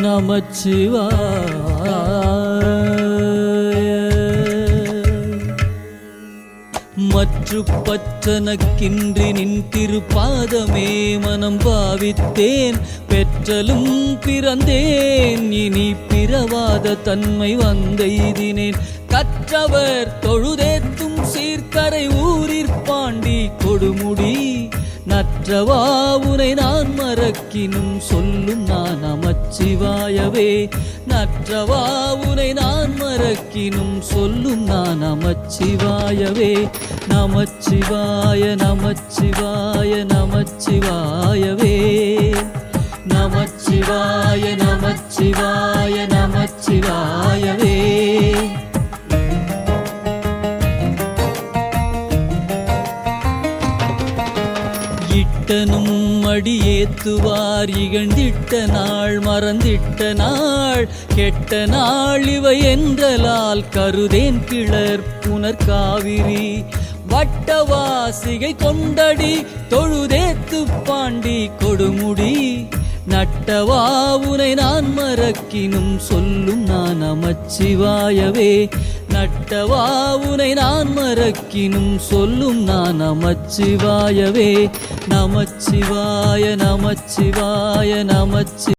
நமச்சிவாய மற்று பற்றனக்கின்றி நின் திருப்பாதமே மனம் பாவித்தேன் பெற்றலும் பிறந்தேன் இனி பிறவாத தன்மை வந்தெய்தினேன். கற்றவர் தொழுதேத்தும் சீர்கரை ஊரிற் பாண்டி கொடுமுடி நற்றவா உனை நான் மறக்கினும் சொல்லும் நான் அமச்சிவாயவே. நற்றவா உனை நான் மறக்கினும் சொல்லும் நான் அமச்சிவாயவே. நமச்சிவாய நமச்சிவாய நமச்சிவாயவே. நமச்சிவாய நமச்சிவாய நமச்சி இட்டனும் அடியேத்துவார். இகழ்ந்திட்ட நாள் மறந்திட்ட நாள். கெட்ட நாள் இவை என்றலால் கருதேன் கிளர் புனர் காவிரி வட்டவாசிகை கொண்டடி தொழுதேத்து பாண்டி கொடுமுடி. நட்டவா உனை நான் மறக்கினும் சொல்லும் நான் அமச்சிவாயவே. நட்டவா உனை நான் மறக்கினும் சொல்லும் நான் நமச்சிவாயவே. நமச்சிவாய நமச்சிவாய நமச்சி